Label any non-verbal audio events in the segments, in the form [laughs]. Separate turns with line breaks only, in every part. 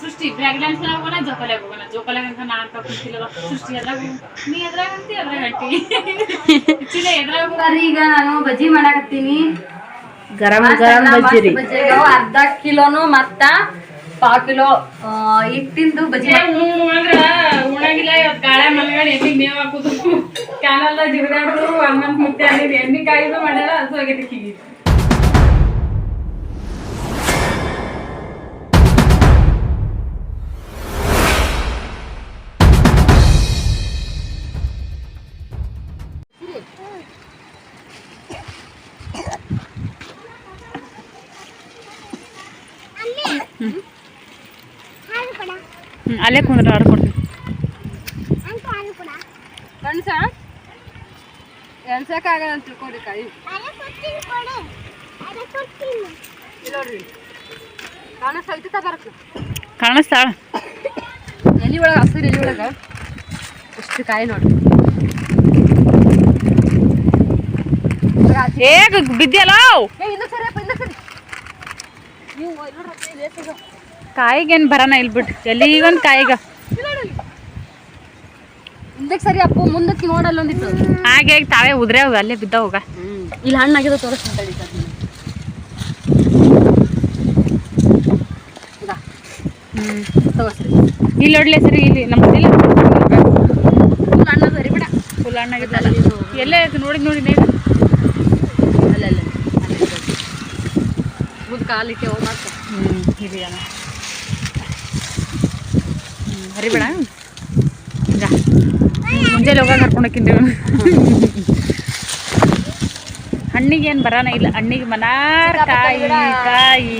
ಸೃಷ್ಟಿ ಬ್ರ್ಯಾಗ್ ಹೋಗೋಣ ಜೋಕಾಲಿ ಹೋಗೋಣ. ಜೋಕಾಲಿ ಅಂತ ನಾನ್ ತಪ್ಪಿಲ್ಲ ಸೃಷ್ಟಿ ಅದ್ರಾಗ ನೀ ಎದ್ರಾಗ ಅಂತಿ ಅದ್ರಾಗ ಅಂಟಿ ಚಿನ್ನ ಎದ್ರಾಗ
ಈಗ ನಾನು ಬಜ್ಜಿ ಮಾಡಾಕತ್ತೀನಿ.
ಗರಂ ಗರಂ ಬಜ್ಜಿ
ಅರ್ಧ ಕಿಲೋನು ಮತ್ತ ಪಾವ್ ಕಿಲೋ ಹಿಟ್ಟಿಂದು ಬಜ್ಜಿ
ಅಂದ್ರ ಉಣಾಗಿಲ್ಲ ಇವತ್ತು ಕಾಳೆ ಮಲ್ಗಡೆ ಎಣ್ಣೆ ಮೇವ್ ಹಾಕುದು. ಕಾಲೆಲ್ಲ ಜಿಗಿದಾಡ್ರು ಅಮ್ಮನ್ ಮುಟ್ಟೆ ಅಲ್ಲಿ ಎಣ್ಣೆ ಕಾಯಿದು ಮಾಡ್ಯಾರ ಅದು ಆಗೈತೆ ಹೀಗಿದೆ ಅಲ್ಲೇ ಕುಂದ್ರ ಆಡ್ಕೊಡ್ತೀನಿ.
ಕಣ್ಸ ಎಣ್ಸಕ್ಕಾಗಲ್ಲ ಅಂತ ತಿಳ್ಕೊರಿ ಕಾಯಿ ನೋಡ್ರಿ. ಕಾಣಿಸ್ತೈತಿ ಬರಕ್ಕೆ
ಕಾಣಿಸ್ತಾಳ
ಎಲಿ ಒಳಗೆ ಹಸಿರು ಎಲಿ ಒಳಗೆ ಇಷ್ಟು ಕಾಯಿ ನೋಡ್ರಿ.
ಬಿದ್ದಿಯಲ್ಲ
ಇನ್ನೂ ಸರಿ ನೀವು
ಕಾಯಿಗೇನು ಬರೋಣ ಇಲ್ಲಿ ಬಿಟ್ಟು ಎಲ್ಲಿಗೊಂದು ಕಾಯಿಗ.
ಮುಂದಕ್ಕೆ ಸರಿ ಅಪ್ಪು ಮುಂದಕ್ಕೆ ನೋಡಲ್ಲ ಒಂದಿತ್ತು
ಹಾಗೆ ತಾವೇ ಉದ್ರೆ ಹೋಗ ಅಲ್ಲೇ ಬಿದ್ದ ಹೋಗ
ಇಲ್ಲಿ ಹಣ್ಣಾಗಿದ್ದು ತೋರಿಸ್ತೀನಿ ತಗೋಸ್ರಿ
ಇಲ್ಲಿ ನೋಡ್ಲೆ ಸರಿ ಇಲ್ಲಿ ನಮ್ಮ ಮನೇಲಿ
ಫುಲ್ ಹಣ್ಣು ಸರಿ ಬಿಡ.
ಫುಲ್ ಹಣ್ಣಾಗಿದ್ದಲ್ಲ ಎಲ್ಲೇ ನೋಡಿ ನೋಡಿ ನೀವು
ಅಲ್ಲ ಅಲ್ಲ ಕಾಲಿಕ್ಕೆ ಹೋಗಿ ಮಾಡ್ಕೊ.
ಹ್ಞೂ ಹ್ಞೂ ಹರಿಬೇಡ. ಈಗ ಮುಂಜಾನೆ ಹೋಗ ಕರ್ಕೊಂಡು ಹೋಗಿದ್ದೆ ಹಣ್ಣಿಗೆ ಏನು ಬರಾನ ಇಲ್ಲ. ಹಣ್ಣಿಗೆ ಮನಾರ್ ಕಾಯಿ ಕಾಯಿ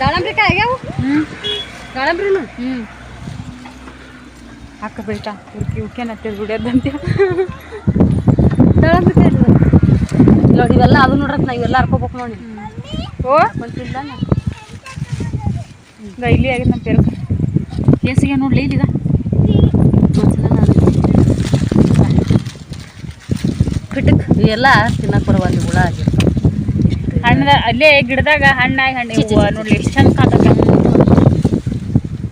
ದಾಳಂಬ್ರಿ ಕಾಯಿ ಆಗ್ಯಾವು?
ಹ್ಞೂ
ದಾಳಂಬ್ರಿನು?
ಹ್ಞೂ ಹಾಕ ಬೇಟ. ಉರ್ಕಿ ಉಕ್ಕೇನತ್ತೆ ದುಡಿಯೋದಂತೆ
ದಾಳಂಬ್ರಿ ಕಾಯಿ? ನೋಡಿ ಇವೆಲ್ಲ ಅದು ನೋಡ್ರತ್ ನಾ ಇವೆಲ್ಲ ಹರ್ಕೋಬೇಕು ನೋಡಿ.
ಓ?
ಮಂತಿಲ್ಲ
ಈಗ ಇಲ್ಲಿ ಆಗಿದೆ ನಮ್ಮ ಪೇರು. ಕೇಸಿಗೆ ನೋಡ್ಲಿ ಇಲ್ಲಿಗ.
ಕಿಟಕ್ ಇವೆಲ್ಲ ತಿನ್ನಕ್ ಬರುವಲ್ಲಿ ಹುಳ ಆಗಿರ್ತಾವ.
ಹಣ್ಣ ಅಲ್ಲೇ ಗಿಡದಾಗ ಹಣ್ಣಾಗಿ ಹಣ್ಣು ನೋಡ್ಲಿ ಎಷ್ಟು ಚಂದ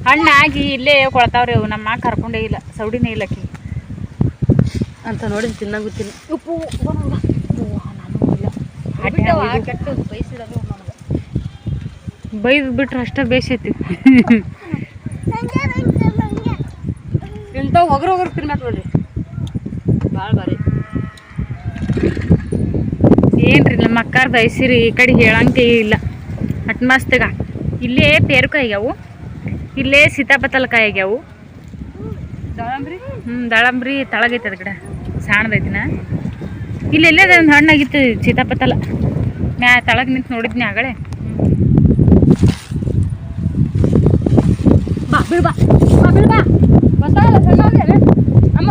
ಹಣ್ಣಾಗಿ ಇಲ್ಲೇ ಕೊಳ್ತಾವ್ರಿ ಅವು ನಮ್ಮ ಮಾಕ ಕರ್ಕೊಂಡೇ ಇಲ್ಲ ಸೌಡಿನೇ ಇಲ್ಲ ಕಿ
ಅಂತ ನೋಡಿ ತಿನ್ನಕ್ ತಿನ್ನ ಉಪ್ಪು
ಬೈದ್ ಬಿಟ್ರೆ ಅಷ್ಟೇ ಬೇಸೈತಿ.
ಇಂಥವು ಒಗ್ರು ಒಗ್ರು ತಿನ್ಬೇಕು ನೋಡ್ರಿ. ಭಾಳ ಭಾರಿ
ಏನ್ರಿ ನಮ್ಮ ಅಕ್ಕಾರ ದಯಸಿರಿ ಈ ಕಡೆ ಹೇಳಂಗೆ ಇಲ್ಲ. ಅಟ್ ಮಸ್ತಗ ಇಲ್ಲೇ ಪೇರುಕಾಯಿ ಆಗ್ಯಾವು. ಇಲ್ಲೇ ಸೀತಾಪತಲಕಾಯಿ ಆಗ್ಯಾವು.
ದಾಳಂಬ್ರಿ?
ಹ್ಞೂ ದಾಳಂಬ್ರಿ ತಳಗೈತೆ ಅದು ಗಿಡ ಸಾಣದೈತಿನ. ಇಲ್ಲಿ ಎಲ್ಲೇ ಒಂದು ಹಣ್ಣಾಗಿತ್ತು ಸೀತಾಪತಲ. ಮ್ಯಾ ತಳಗೆ ನಿಂತು ನೋಡಿದ್ನಿ ಆಗಳೆ.
ಬಾ ಬಿಡು ಬಾ. ಬಾ ಬಿಡು ಬಾ. ಗೊತ್ತಾಗಲ್ಲ ಸಣ್ಣ ಅಮ್ಮ.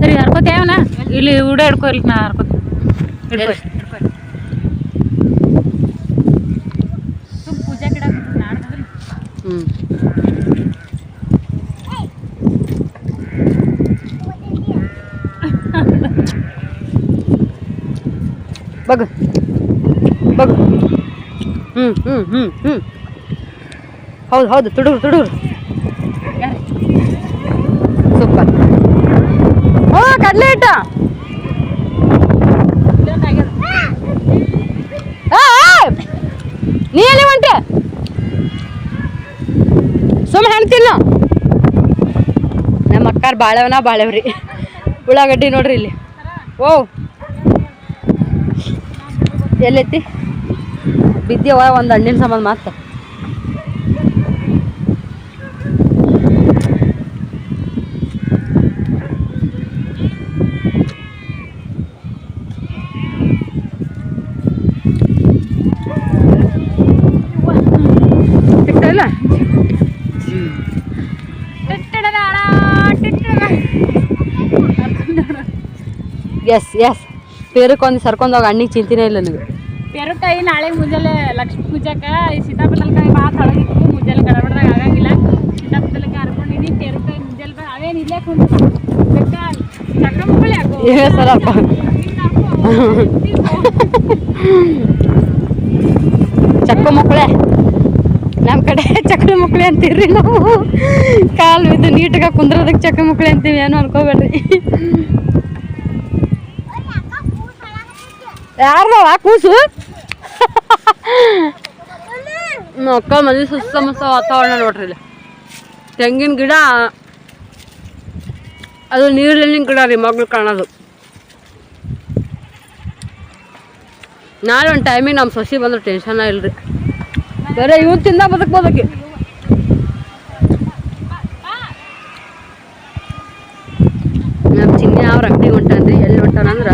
ಸರಿ ಹರ್ಕೋತೇವನ ಇಲ್ಲಿ ಉಡ ಹಿಡ್ಕೊ ಇಲ್ಲಿ ನಾ ಹರ್ಕೋತ ನಾಡ್ದಲ್ಲ
ಹ್ಞೂ ಬಗ್. ಬಗ್. ಹ್ಞೂ ಹ್ಞೂ ಹ್ಞೂ ಹ್ಞೂ ಹೌದು ಹೌದು ತುಡುರು ತುಡೂರು ಸೂಪರ್. ಓ ಕಡಲೆ ಹಿಟ್ಟ. ಆ! ನೀ ಎಲ್ಲಿ ಹೊಂಟೆ ಸುಮ್ಮ ಹೆಣ್ತಿಲ್ಲ? ನಮ್ಮ ಅಕ್ಕಾರ್ ಬಾಳೆವನ ಬಾಳೆವ್ರಿ. ಉಳ್ಳಾಗಡ್ಡಿ ನೋಡ್ರಿ ಇಲ್ಲಿ. ಓ! ಎಲ್ಲೈತಿ ಬಿದ್ಯವ ಒಂದು ಹಣ್ಣಿನ ಸಂಬಂಧ ಮಾತ್ರ ಎಸ್ ಎಸ್ ಪೇರಕ್ಕೊಂದು ಸರ್ಕೊಂಡೋಗಿ ಅಣ್ಣಿಗೆ ಚಿಂತಿನೇ ಇಲ್ಲ ನೀವು
ಪೇರುಕಾಯಿ ನಾಳೆ ಮುಂಜಾನೆ ಲಕ್ಷ್ಮಿ ಪೂಜಾಕ ಈ ಸೀತಾಪತಲಕಾಯಿ ಭಾಳ ತಳಗಿತ್ತು ಮುಂಜಾನೆ ಗಡಬಡ್ದಾಗ ಆಗಂಗಿಲ್ಲ. ಸೀತಾಪತಲಕಾಯಿ ಹರ್ಕೊಂಡಿನಿ ಪೆರುಕಾಯಿ ಮುಂಜಾನೆ ಅವೇನು ಇಲ್ಲೇ ಕುಂತು.
ಸರಪ್ಪ. ಚಕ್ಕ ಮಕ್ಕಳೇ ನಮ್ಮ ಕಡೆ ಚಕ್ರ ಮಕ್ಕಳೇ ಅಂತೀವ್ರಿ ನಾವು. ಕಾಲು ಬಿದ್ದು ನೀಟಾಗ ಕುಂದ್ರೋದಕ್ಕೆ ಚಕ್ರ ಮಕ್ಕಳೇ ಅಂತೀವಿ ಏನು ಅನ್ಕೋಬೇಡ್ರಿ. ಯಾರು ಆ ಕೂಸು? ಅಕ್ಕ ಮನೆ ಸುಸ್ತ ಮಸ್ತ ವಾತಾವರಣ ನೋಡ್ರಿ ಇಲ್ಲಿ. ತೆಂಗಿನ ಗಿಡ, ಅದು ನೀರಿನ ಗಿಡ ರೀ ಮಗ್ಳು ಕಾಣೋದು. ನಾಳೆ ಒಂದು ಟೈಮಿಗೆ ನಮ್ಮ ಸೊಸಿ ಬಂದ್ರೆ ಟೆನ್ಷನ್ ಇಲ್ರಿ. ಬೇರೆ ಇವ್ ತಿಂದ ಬದುಕ್ಬೋದಕ್ಕೆ ನಮ್ಮ ಚಿನ್ನಿ ಅವ್ರ ಅಂಗಡಿ ಹೊಂಟಾನ್ರಿ? ಎಲ್ಲಿ ಹೊಂಟಾನಂದ್ರ?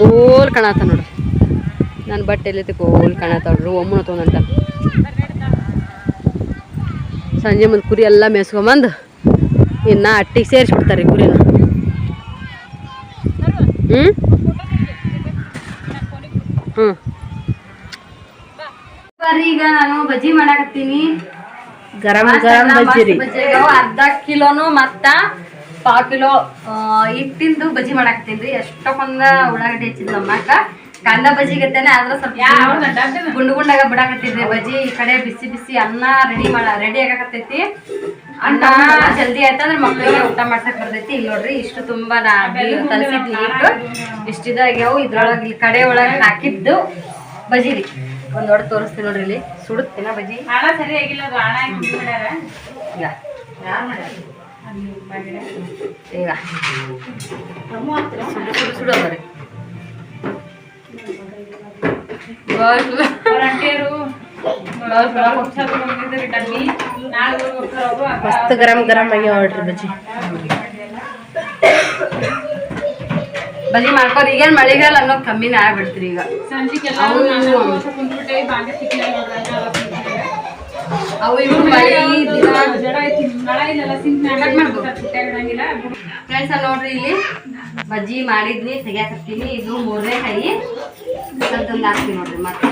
ಗೋಲ್ ಕಾಣತ್ತ ನೋಡ್ರಿ ನನ್ನ ಬಟ್ಟೆ ಎಲ್ಲೈತಿ ಗೋಲ್ ನೋಡ್ರಿ ಒಮ್ಮನ ತೊಗೊಂಡಂಟ ಸಂಜೆ ಮುಂದೆ ಕುರಿ ಎಲ್ಲ ಮೇಸ್ಕೊಂಬಂದು ಇನ್ನ ಅಟ್ಟಿಗೆ ಸೇರಿಸ್ಬಿಡ್ತಾರೆ ಕುರಿನ. ಹ್ಞೂ ಹ್ಞೂ ಈಗ ನಾನು ಬಜ್ಜಿ ಮಾಡಾಕತ್ತೀನಿ.
ಗರಂ ಗರಂ ಬಜ್ಜಿ
ಅರ್ಧ ಕಿಲೋನು ಮತ್ತ ಪಾವ್ ಕಿಲೋ ಹಿಟ್ಟಿಂದು ಬಜ್ಜಿ ಮಾಡಾಕತ್ತೀನಿ ಎಷ್ಟಕ್ಕೊಂದ ಉಳ್ಳಾಗಡ್ಡಿ ಹೆಚ್ಚಿದ್ ನಮ್ಮಕ್ಕ ಕಂದ ಬಜ್ಜಿ ಗತ್ತೇನೆ ಆದ್ರ ಸ್ವಲ್ಪ ಗುಂಡು ಗುಂಡಾಗ ಬಿಡಾಕತ್ತಿದ್ರಿ ಬಜ್ಜಿ. ಈ ಕಡೆ ಬಿಸಿ ಬಿಸಿ ಅನ್ನ ರೆಡಿ ಮಾಡ ರೆಡಿ ಆಗಾಕತ್ತೈತಿ. ಅನ್ನ ಜಲ್ದಿ ಆಯ್ತಂದ್ರೆ ಮಕ್ಕಳಿಗೆ ಊಟ ಮಾಡ್ಸಕ್ ಬರ್ತೈತಿ. ಇಲ್ಲಿ ನೋಡ್ರಿ ಇಷ್ಟು ತುಂಬಾ ನಾ ಕಲ್ಸಿದ್ ನೀರು ಇಷ್ಟಿದಾಗ್ಯಾವು ಇದ್ರೊಳಗೆ ಈ ಕಡೆ ಒಳಗೆ ಹಾಕಿದ್ದು ಬಜ್ಜಿ ರೀ. ಒಂದ್ ದೊಡ್ಡ ತೋರಿಸ್ತೀನಿ ನೋಡ್ರಿ ಇಲ್ಲಿ. ಸುಡುತ್ತಿನ ಬಜ್ಜಿ?
ಹಣ
ಈಗ ಸುಡು ಸುಡು ಸುಡು
ಮಸ್ತ್ ಗರಂ ಗರಂ ಆಗಿ ನೋಡ್ರಿ ಬಜ್ಜಿ.
ಬಜ್ಜಿ ಮಾಡ್ಕೊರಿ ಈಗೇನ್ ಮಳೆಗಾಲ ಅನ್ನೋದು ಕಮ್ಮಿನೇ ಆಗ್ಬಿಡ್ತೀರಿ ಈಗ
ಸಂಜಿಗೆಲ್ಲ ಕುಂದ್ಬಿಟ್ಟೆ ಬಾಂಡೆ ಸಿಕ್ಕಿಲ್ಲ ನೋಡ್ರಿ
ಅವು ಇವು ಮಳೆ. ಫ್ರೆಂಡ್ಸ್ ನೋಡ್ರಿ ಇಲ್ಲಿ. ಬಜ್ಜಿ ಮಾಡಿದ್ನಿ ತೆಗಿಯಾಕತ್ತೀನಿ. ಇದು ಮೂರನೇ ಕೈ. ತಂದು ಹಾಕ್ತೀನಿ ನೋಡ್ರಿ ಮತ್ತೆ.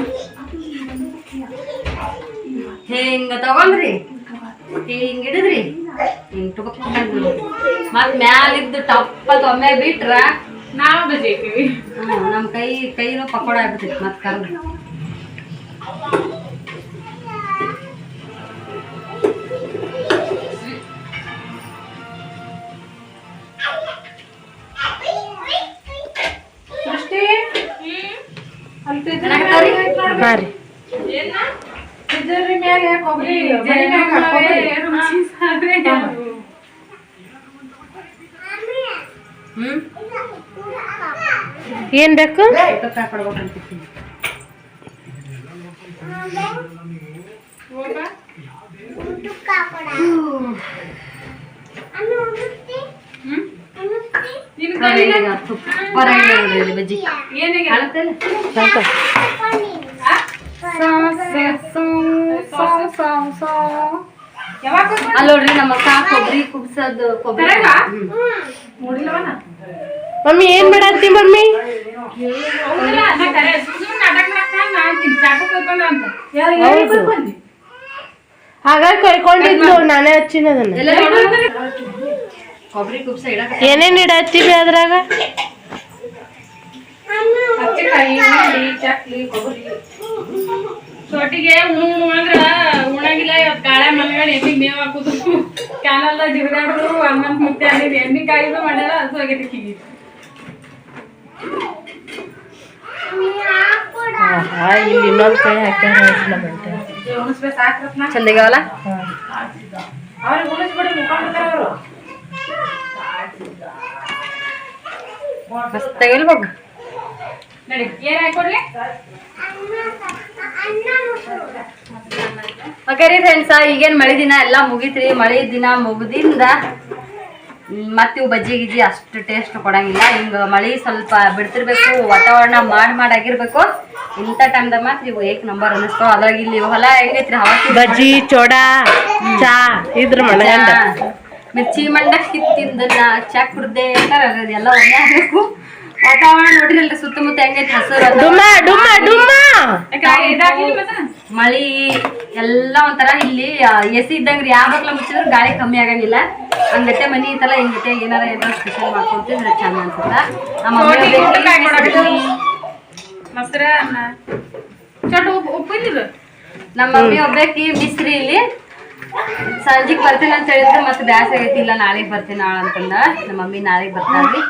ಹಿಂಗ ತಗೊಂಡ್ರಿ? ಹಿಂಗ ಹಿಡಿದ್ರಿ? ಹಿಂಗ ತುಬಕ್ಕೊಂಡ್ರಿ ಮತ್ ಮ್ಯಾಲಿದ್ದು ಟಪ್ಪ ಒಮ್ಮೆ ಬಿಟ್ರ
ನಾವು ಬಜ್ಜಿ ಹಾಕಿವಿ
ನಮ್ ಕೈ ಕೈನು ಪಕೋಡ ಆಗ್ಬಿಟ್ಟಿತ್ತು ಮತ್ ಕರ್ದು.
ಕೊಬ್ಬರಿ
ಏನ್ ಬೇಕು?
ಏನಿಗೆ?
ಅಲ್ಲಿ ನೋಡ್ರಿ ನಮ್ಮ ಅಕ್ಕ ಕೊಬ್ಬರಿ ಕುಬ್ಸದ್ ಕೊಬ್ಬರಿ.
ಮಮ್ಮಿ ಏನ್ ಮಾಡತ್ತಿ ಮಮ್ಮಿ? ಹಾಗಾಗಿ ಕರ್ಕೊಂಡಿದ್ಲು ನಾನೇ ಹಚ್ಚಿನದನ್ನ. ಏನೇನ್ ಇಡತ್ತೀವಿ ಅದ್ರಾಗ?
ಚಕ್ಲಿ ಕೊಬ್ಬರಿ. ಸೊಟ್ಟಿಗೆ ಉಣು ಉಣು ಅಂದ್ರ ಉಣಂಗಿಲ್ಲ ಇವತ್ತು ಕಾಳೆ ಮಲ್ಗಡೆ ಎಣ್ಣೆ ಮೇವ್ ಹಾಕುದು. ಕಾಲೆಲ್ಲ ಜಿಗದಾಡ್ರು ಹನ್ನೊಂದು ಮುತ್ತೆ ಅಲ್ಲಿ ಎಣ್ಣೆ ಕಾಯಿದು ಮಾಡ್ಯಾರ ಅದು
ಆಹಾ, ಇಲ್ಲಿ ಇನ್ನೊಂದ್ ಕೈ ಹಾಕ್ಯಾರ
ಚಂದಿಗಾವಲ್ಲ.
ಅವ್ರಿಗೆ
ಮಸ್ತ್
ನಡಿ ಏನ್ ಹಾಕೊಡ್ಲಿ?
ಓಕೆ ರೀ ಫ್ರೆಂಡ್ಸ ಈಗೇನ್ ಮಳೆ ದಿನ ಎಲ್ಲ ಮುಗೀತ್ರಿ. ಮಳೆ ದಿನ ಮುಗ್ದಿಂದ ಮತ್ತೆ ಇವು ಬಜ್ಜಿ ಗಿಜ್ಜಿ ಅಷ್ಟು ಟೇಸ್ಟ್ ಕೊಡಂಗಿಲ್ಲ. ಹಿಂಗೆ ಮಳೆ ಸ್ವಲ್ಪ ಬಿಡ್ತಿರ್ಬೇಕು ವಾತಾವರಣ ಮಾಡಿ ಮಾಡಾಗಿರ್ಬೇಕು ಇಂಥ ಟೈಮ್ದಾಗ ಮಾತ್ರ ಇವು ಏಕ್ ನಂಬರ್ ಅನ್ನಿಸ್ತಾವ ಅದ್ರಾಗ ಇಲ್ಲಿ ಹೊಲ ಹೆಂಗೈತ್ರಿ? ಹಾಕಿ
ಬಜ್ಜಿ ಚೋಡಾ ಚಾ ಇದ್ರ ಮಳೆ
ಮಿರ್ಚಿ ಮಂಡಕ್ಕಿ ತಿಂದ ಚಾ ಕುಡ್ದೆ ಎಲ್ಲ ಒಂದೇ ಒಮ್ಮೆ ಆಗ್ಬೇಕು ವಾತಾವರಣ ನೋಡ್ರಿ ಅಲ್ರಿ ಸುತ್ತಮುತ್ತ ಹೆಂಗೈತಿ ಹಸಿರು ಅದು.
ಡುಮ್ಮ ಡುಮ್ಮ ಡುಮ್ಮ.
ಇದಾಗ್ಲಿ
ಮಳಿ ಎಲ್ಲ ಒಂಥರ ಇಲ್ಲಿ ಎಸಿ ಇದ್ದಂಗ್ರಿ ಯಾವ ಬಕ್ಲ ಮುಚ್ಚಿದ್ರು ಗಾಳಿ ಕಮ್ಮಿ ಆಗಂಗಿಲ್ಲ. ಹಂಗತ್ತೆ ಮನಿ ಇತ್ತಲ್ಲ ಹಿಂಗತ್ತೆ ಏನಾರ ಏನಾರ ಸ್ಪೆಷಲ್ ಮಾಡ್ಕೊಂತಿದ್ರೆ ಚಂದ ಅನ್ಸುತ್ತ. ನಮ್ಮ ಮಮ್ಮಿ ಬಿಸ್ರಿ ಒಬ್ಬಾಕಿ ಮಿಸ್ರಿ ಇಲ್ಲಿ. ಸಂಜಿಗ್ ಬರ್ತೀನಿ ಅಂತ ಹೇಳಿದ್ರೆ ಮತ್ತೆ ಬ್ಯಾಸ ಆಗೈತಿ. ಇಲ್ಲ ನಾಳೆಗ್ ಬರ್ತೀನಿ ನಾಳೆ ಅಂತಂದ ನಮ್ಮ ಮಮ್ಮಿ ನಾಳೆಗ್ ಬರ್ತಾರ್ರಿ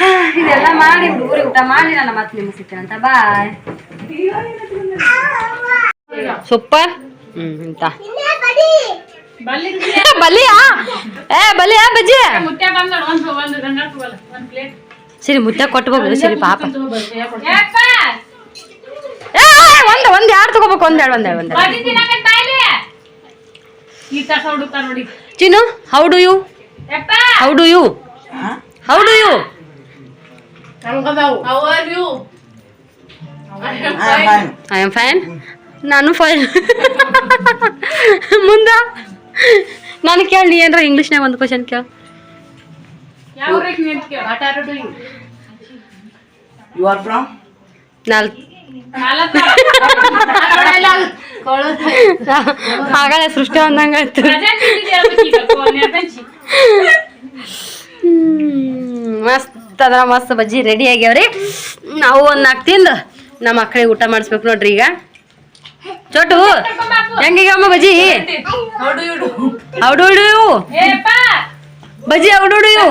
[laughs] ಇದೆಲ್ಲ ಮಾಡಿ ಹುಡುಗರಿಗೆ ಊಟ ಮಾಡಿ ನಾನು ಮತ್ತೆ ನಿಮ್ಗೆ ಸಿಗ್ತೇನೆ ಅಂತ. Bye
super. ಹ್ಮ್ ಇಂತ ಬಲಿಯಾ? ಏ ಬಲಿಯಾ ಬಜ್ಜಿ?
ಮುತ್ಯ ಬಂದ ಒಂದು ಒಂದು ಗಂಗಾ ಒಂದು ಪ್ಲೇಟ್
ಸರಿ ಮುದ್ದೆ ಕೊಟ್ಟು ಹೋಗ್ಬಿಡು ಸರಿ ಪಾಪ. ಒಂದ್ ಒಂದ್ ಯಾರು ತಗೋಬೇಕು ಒಂದ್ ಎರಡು ಒಂದ್ ಎರಡು ಒಂದ್ ಚಿನ್ನು ಹೌ ಡು ಯು
ಯಪ್ಪ
how do you how do you
How are you?
I am fine ನಾನು ಫೈನ್ ಮುಂದ? ನಾನು ಕೇಳಿ ನೀ ಏನ್ರ ಇಂಗ್ಲೀಷ್ನಾಗ ಒಂದು ಕ್ವಶನ್ ಕೇಳ.
ನಾಲ್ಕ.
ಸೃಷ್ಟಿ ಅಂದಂಗ ಆಯ್ತು.
Present ಇದ್ದಿದ್ದು ಹೇಳ್ಬೇಕು ಈಗ, ಕೋ- ನೆನಪಂಚಿ.
ಮಸ್ತ್. ಅದ್ರ ಮಸ್ತ್ ಬಜ್ಜಿ ರೆಡಿ ಆಗ್ಯಾವ್ರಿ. ನಾವು ಒಂದ್ ನಾಲ್ಕು ತಿಂದು ನಮ್ಮ ಮಕ್ಕಳಿಗೆ ಊಟ ಮಾಡಿಸ್ಬೇಕು ನೋಡ್ರಿ ಈಗ. ಚೋಟು ಹೆಂಗೀಗಮ್ಮ ಬಜ್ಜಿ? ಔಡು
ಇವು.
ಬಜ್ಜಿ ಔಡು
ಬೆಳೆ.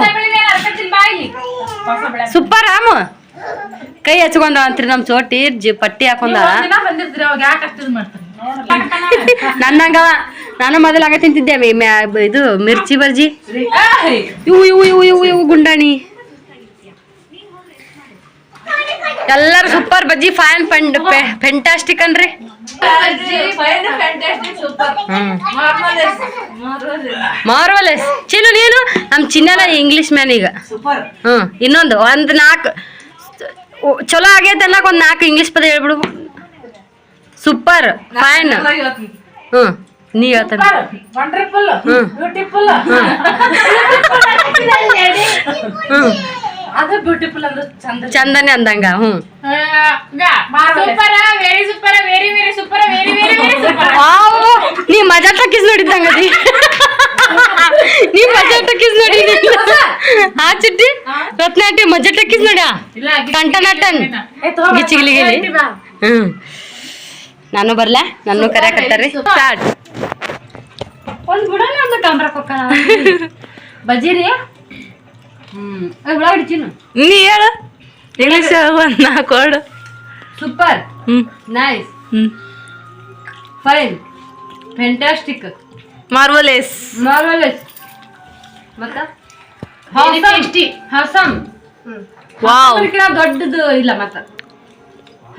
ಸೂಪರ್ ರಾಮ ಕೈ ಹಚ್ಕೊಂಡ ಅಂತ್ರಿ ನಮ್ ಚೋಟಿ ಜಿ ಪಟ್ಟಿ ಹಾಕೊಂಡ. [laughs] ನನ್ನಂಗ ನಾನು ಮೊದಲಾಗ ತಿಂತಿದ್ದೇವೆ ತಿಂತಿದ್ದೆ ಮಿ- ಮ್ಯಾ- ಬ- ಇದು ಮಿರ್ಚಿ ಬರ್ಜಿ ಇವು ಇವು ಇವು ಇವು ಇವು ಗುಂಡಾಣಿ. ಎಲ್ಲರೂ ಸೂಪರ್ ಬಜ್ಜಿ ಫೈನ್ ಫಂಡ್ ಫೆಂಟಾಸ್ಟಿಕ್ ಅನ್ರಿ. ಮಾರ್ವಲೆಸ್ ಚಿನ್ನು ನೀನು? ನಮ್ ಚಿನ್ನನ ಇಂಗ್ಲಿಷ್ ಮ್ಯಾನ್ ಈಗ. ಹ್ಮ್ ಇನ್ನೊಂದು ಒಂದ್ ನಾಲ್ಕು ಚಲೋ ಆಗೈತೆ ಅನ್ನಕ್ ಒಂದ್ ನಾಲ್ಕು ಇಂಗ್ಲಿಷ್ ಪದ ಹೇಳ್ಬಿಡು. ಸೂಪರ್ ಫೈನ್ ಹ್ಮ್ ನೀ ಹೇಳ್ತಾನೆ. ಹ್ಮ್. ಹ್ಮ್. [laughs]
ಅದು ಬ್ಯೂಟಿಫುಲ್ ಅಂದ್ರೆ ಚಂದ
ಚಂದನೆ ಅಂದಂಗ ಹ್ಮ್.
Super very super very very super very very very super
wow, ನೀ ಮಜಾ ಟಕ್ಕಿಸ್ ನೋಡಿದ್ದಂಗ ಅದಿ ನೀ ಮಜಾ ಟಕ್ಕಿಸ್ ನೋಡಿ ಹಾ ಚಿಟ್ಟಿ? ರತ್ನಾಟಿ ಮಜಾ ಟಕ್ಕಿಸ್ ನೋಡ
ಇಲ್ಲ
ಕಂಟನಟನ್ ಗಿಚ್ಚಿಗಿಲಿಗಿಲಿ ಹ್ಮ್. ನಾನು ಬರ್ಲಾ? ನಾನು ಕರ್ಯಾಕತ್ತಾರ್ರಿ ಸ್ಟಾರ್ಟ್.
ಒಂದ್ ಬಿಡೋಣ ಒಂದು ಕ್ಯಾಮ್ರಾ ಕೊಕ್ಕ ಬಜ್ಜಿ ರೀ ಹ್ಮ್ ಉಳ್ಳಾಗಡ್ಡಿ ಚಿನ್ನು
ನೀ ಹೇಳು. ಇಂಗ್ಲಿಷ್ ಒಂದು ನಾಲ್ಕು word
super
hmm.
Nice
hmm.
Fine fantastic
marvellous
marvellous ಮತ್ತೆ?
Tasty.
ಹಸಮ್
ವಾವ್
ಅನ್ಕಿನ ದೊಡ್ಡದು ಇಲ್ಲ ಮತ್ತ.